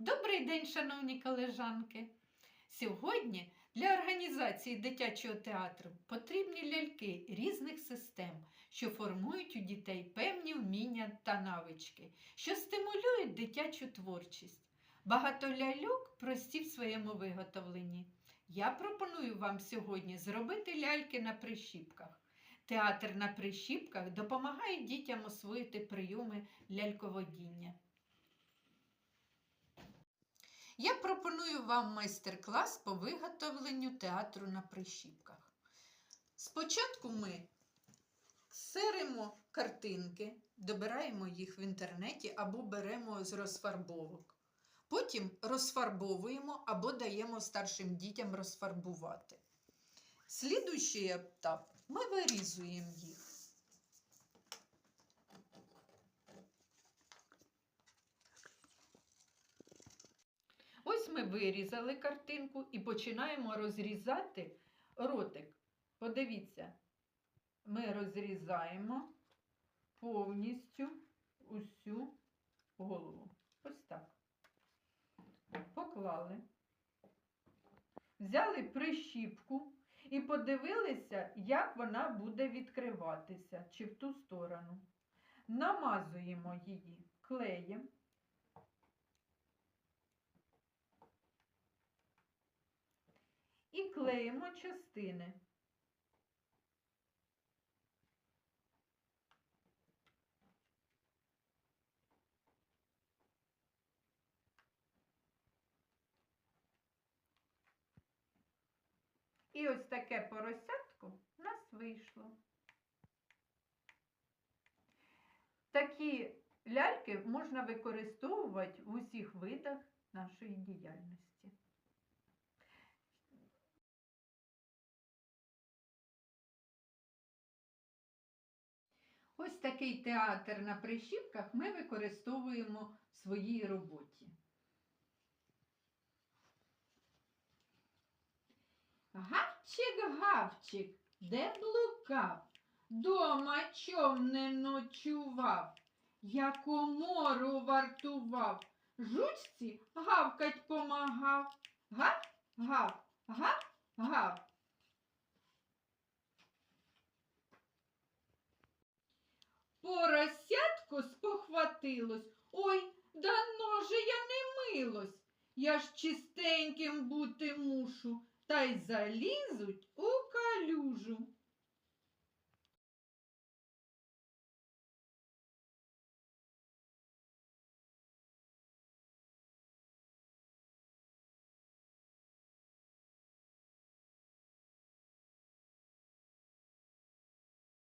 Добрий день, шановні колежанки! Сьогодні для організації дитячого театру потрібні ляльки різних систем, що формують у дітей певні вміння та навички, що стимулюють дитячу творчість. Багато ляльок прості в своєму виготовленні. Я пропоную вам сьогодні зробити ляльки на прищіпках. Театр на прищіпках допомагає дітям освоїти прийоми ляльководіння. Я пропоную вам майстер-клас по виготовленню театру на прищіпках. Спочатку ми серимо картинки, добираємо їх в інтернеті або беремо з розфарбовок. Потім розфарбовуємо або даємо старшим дітям розфарбувати. Слідуючий етап ми вирізуємо їх. Ось ми вирізали картинку і починаємо розрізати ротик. Подивіться, ми розрізаємо повністю усю голову. Ось так. Поклали. Взяли прищіпку і подивилися, як вона буде відкриватися, чи в ту сторону. Намазуємо її клеєм. і клеїмо частини. І ось таке поросятко в нас вийшло. Такі ляльки можна використовувати в усіх видах нашої діяльності. Ось такий театр на прищіпках ми використовуємо в своїй роботі. Гавчик-гавчик, де блукав, дома чом не ночував, як у мору вартував, жучці гавкать помагав. Гав, гав, гав, гав. Поросятко спохватилось. Ой, да же я не милось. Я ж чистеньким бути мушу, та й залізуть у калюжу.